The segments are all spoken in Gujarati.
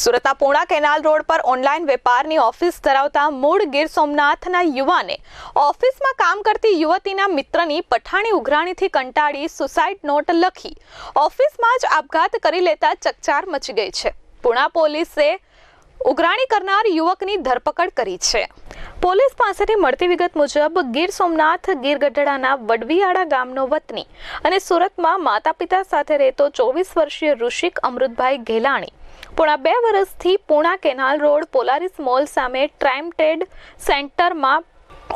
સુરતના પૂણા કેનાલ રોડ પર ઓનલાઈન વેપારની ઓફિસ ધરાવતા મૂળ ગીર સોમનાથના યુવાને ઓફિસમાં કામ કરતી યુવતીના મિત્રની પઠાણી ઉઘરાણીથી કંટાળી સુસાઇડ નોટ લખી ઓફિસમાં જ આપઘાત કરી લેતા ચકચાર મચી ગઈ છે. પૂણા પોલીસે ઉઘરાણી કરનાર યુવકની ધરપકડ કરી છે. પોલીસ પાસેથી મળતી વિગત મુજબ ગીર સોમનાથ, ગીર ગઢડાના વડવીયાળા ગામનો વતની અને સુરતમાં માતા પિતા સાથે રહેતો ચોવીસ વર્ષીય ઋષિક અમૃતભાઈ ઘેલાણી. પોણા બે વર્ષથી Puna canal road, Polaris mall સામે ટ્રાઇમટેડ સેન્ટરમાં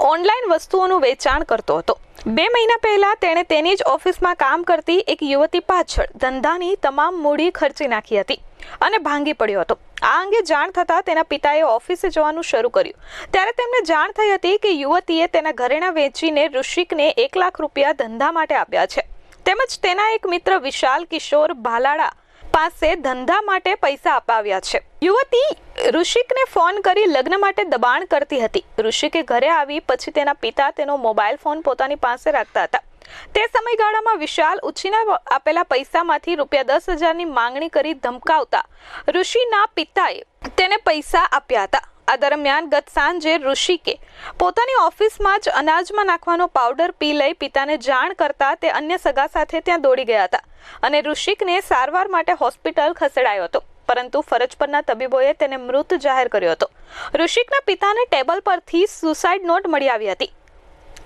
ઓનલાઈન વસ્તુઓનું વેચાણ કરતો હતો. બે મહિના પહેલા તેણે તેની જ ઓફિસમાં કામ કરતી એક યુવતી પાછળ ધંધાની તમામ મૂડી ખર્ચી નાખી હતી અને ભાંગી પડ્યો હતો. આ અંગે જાણ થતાં તેના પિતાએ ઓફિસે જવાનું શરૂ કર્યું. ત્યારે તેમને જાણ થઈ હતી કે યુવતીએ તેના ઘરેણાં વેચીને ઋષિકને એક લાખ રૂપિયા ધંધા માટે આપ્યા છે. તેમજ તેના એક મિત્ર વિશાલ કિશોર ભાલાળા પાસે ધંધા માટે પૈસા અપાવ્યા છે. યુવતી ઋષિકને ફોન કરી લગ્ન માટે દબાણ કરતી હતી. ઋષિકે ઘરે આવી, પછી તેના પિતા તેનો મોબાઈલ ફોન પોતાની પાસે રાખતા હતા. તે સમયગાળામાં વિશાલ ઉછીના આપેલા પૈસામાંથી રૂપિયા દસ હજારની માંગણી કરી ધમકાવતા ઋષિના પિતાએ તેને પૈસા આપ્યા હતા. આ દરમિયાન ગત સાંજે ઋષિકે પોતાની ઓફિસમાં જ અનાજમાં નાખવાનો પાવડર પી લઈ પિતાને જાણ કરતા તે અન્ય સગા સાથે ત્યાં દોડી ગયા હતા અને ઋષિકને સારવાર માટે હોસ્પિટલ ખસેડાયો હતો. પરંતુ ફરજ પરના તબીબોએ તેને મૃત જાહેર કર્યો હતો. ઋષિકના પિતાને ટેબલ પરથી સુસાઇડ નોટ મળી આવી હતી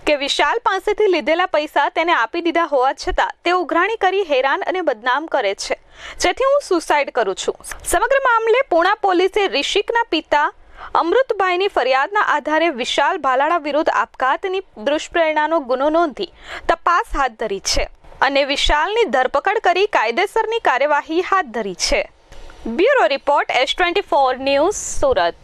કે વિશાલ પાસેથી લીધેલા પૈસા તેને આપી દીધા હોવા છતાં તે ઉઘરાણી કરી હેરાન અને બદનામ કરે છે. જેથી હું સુસાઇડ કરું છું. સમગ્ર મામલે પૂણા પોલીસે ઋષિકના પિતા અમૃતભાઈની ફરિયાદના આધારે વિશાલ ભાલાળા વિરુદ્ધ આપઘાતની દુષ્પ્રેરણાનો ગુનો નોંધી તપાસ હાથ ધરી છે અને વિશાલની ધરપકડ કરી કાયદેસરની કાર્યવાહી હાથ ધરી છે. Bureau report S twenty four news Surat.